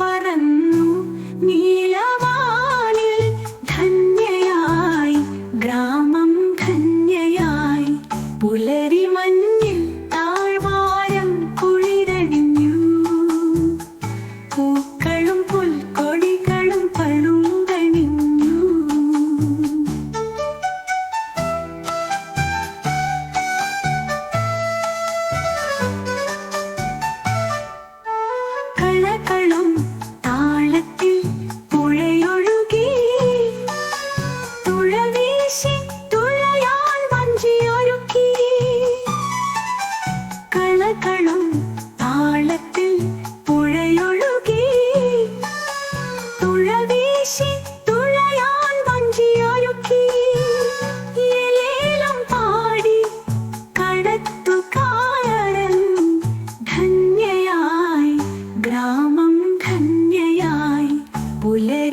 പറന്നു നീലാ Mulher.